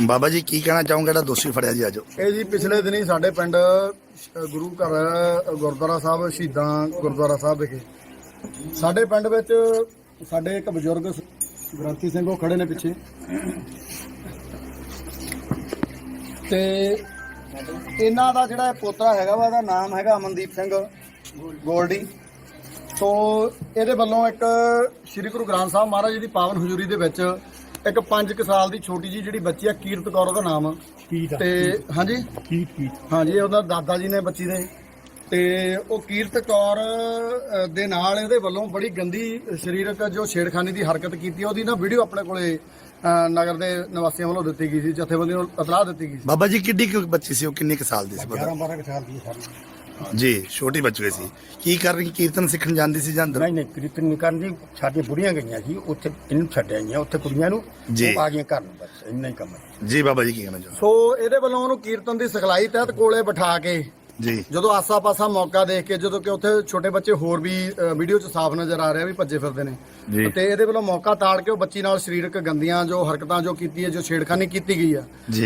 ਬਾਬਾ ਜੀ ਕੀ ਕਹਿਣਾ ਚਾਹੋਗੇ? ਜਿਹੜਾ ਦੋਸ਼ੀ ਫੜਿਆ ਜੀ ਅੱਜ? ਇਹ ਜੀ ਪਿਛਲੇ ਦਿਨੀ ਸਾਡੇ ਪਿੰਡ ਅ, ਗੁਰੂ ਘਰ ਗੁਰਦੁਆਰਾ ਸਾਹਿਬ ਸ਼ਹੀਦਾਂ ਗੁਰਦੁਆਰਾ ਸਾਹਿਬ ਵਿਖੇ ਸਾਡੇ ਪਿੰਡ ਵਿੱਚ ਸਾਡੇ ਇੱਕ ਬਜ਼ੁਰਗ ਸ- ਗ੍ਰੰਥੀ ਸਿੰਘ ਉਹ ਖੜੇ ਨੇ ਪਿੱਛੇ। ਤੇ ਇਹਨਾਂ ਦਾ ਜਿਹੜਾ ਇਹ ਪੋਤਰਾ ਹੈਗਾ ਵਾ ਇਹਦਾ ਨਾਮ ਹੈਗਾ ਅਮਨਦੀਪ ਸਿੰਘ ਗੋਲਡੀ। ਸੋ ਇਹਦੇ ਵੱਲੋਂ ਇੱਕ ਸ੍ਰੀ ਗੁਰੂ ਗ੍ਰੰਥ ਸਾਹਿਬ ਮਹਾਰਾਜ ਜੀ ਦੀ ਪਾਵਨ ਹਜ਼ੂਰੀ ਦੇ ਵਿੱਚ ਇੱਕ 5 ਸਾਲ ਦੀ ਛੋਟੀ ਜੀ ਜਿਹੜੀ ਬੱਚੀ ਆ ਕੀਰਤ ਕੌਰ ਉਹਦਾ ਨਾਮ। ਤੇ ਹਾਂਜੀ? ਹਾਂਜੀ ਉਹਦਾ ਦਾਦਾ ਜੀ ਨੇ ਬੱਚੀ ਦੇ। ਤੇ ਉਹ ਕੀਰਤ ਕੌਰ ਅ, ਦੇ ਨਾਲ ਇਹਦੇ ਵੱਲੋਂ ਬੜੀ ਗੰਦੀ ਸਰੀਰਕ ਜੋ ਛੇੜਖਾਨੀ ਦੀ ਹਰਕਤ ਕੀਤੀ ਉਹਦੀ ਨਾ ਵੀਡੀਓ ਆਪਣੇ ਕੋਲੇ ਅ, ਨਗਰ ਦੇ ਨਿਵਾਸੀਆਂ ਵੱਲੋਂ ਦਿੱਤੀ ਗਈ ਸੀ ਜਥੇਬੰਦੀ ਨੂੰ ਇਤਲਾਹ ਦਿੱਤੀ ਗਈ ਸੀ। ਬਾਬਾ ਜੀ ਕਿੱਡੀ ਕੁ ਬੱਚੀ ਸੀ ਉਹ ਕਿੰਨੇ ਕੁ ਸਾਲ ਦੀ ਸੀ? ਪਤਾ 12 ਸਾਲ ਦੀ ਸਾਰੀ। ਜੀ ਛੋਟੀ ਬੱਚੀ ਸੀ। ਕੀ ਕਰ ਰਹੀ? ਕੀਰਤਨ ਸਿੱਖਣ ਜਾਂਦੀ ਸੀ ਜਾਂ ਅੰਦਰ? ਨਹੀਂ ਨਹੀਂ ਕੀਰਤਨ ਨਹੀਂ ਕਰਨ। ਜੀ ਸਾਡੀਆਂ ਬੁੜੀਆਂ ਗਈਆਂ ਸੀ ਉੱਥੇ ਇਹਨੂੰ ਛੱਡਿਆ ਗਈਆਂ ਉੱਥੇ ਕੁੜੀਆਂ ਨੂੰ ਜੀ। ਉਹ ਆ ਗਈਆਂ ਘਰ ਨੂੰ ਬਸ ਇੰਨਾ ਹੀ ਕੰਮ ਹੈ। ਜੀ ਬਾਬਾ ਜੀ ਕੀ ਕਹਿਣਾ ਚਾਹੋ ਸੋ ਇਹਦੇ ਵੱਲੋਂ ਉਹਨੂੰ ਕੀਰਤਨ ਦੀ ਸਿਖਲਾਈ ਤਹਿਤ ਕੋਲੇ ਬਿਠਾ ਕੇ ਜੀ। ਜਦੋਂ ਆਸਾ-ਪਾਸਾ ਮੌਕਾ ਦੇਖ ਕੇ ਜਦੋਂ ਕਿ ਉੱਥੇ ਛੋਟੇ ਬੱਚੇ ਹੋਰ ਵੀ ਅ, ਵੀਡੀਓ 'ਚ ਸਾਫ਼ ਨਜ਼ਰ ਆ ਰਿਹਾ ਵੀ ਭੱਜੇ ਫਿਰਦੇ ਨੇ। ਤੇ ਇਹਦੇ ਵੱਲੋਂ ਮੌਕਾ ਤਾੜ ਕੇ ਉਹ ਬੱਚੀ ਨਾਲ ਸਰੀਰਕ ਗੰਦੀਆਂ ਜੋ ਹਰਕਤਾਂ ਜੋ ਕੀਤੀ ਹੈ ਜੋ ਛੇੜਖਾਨੀ ਕੀਤੀ ਗਈ ਆ। ਜੀ।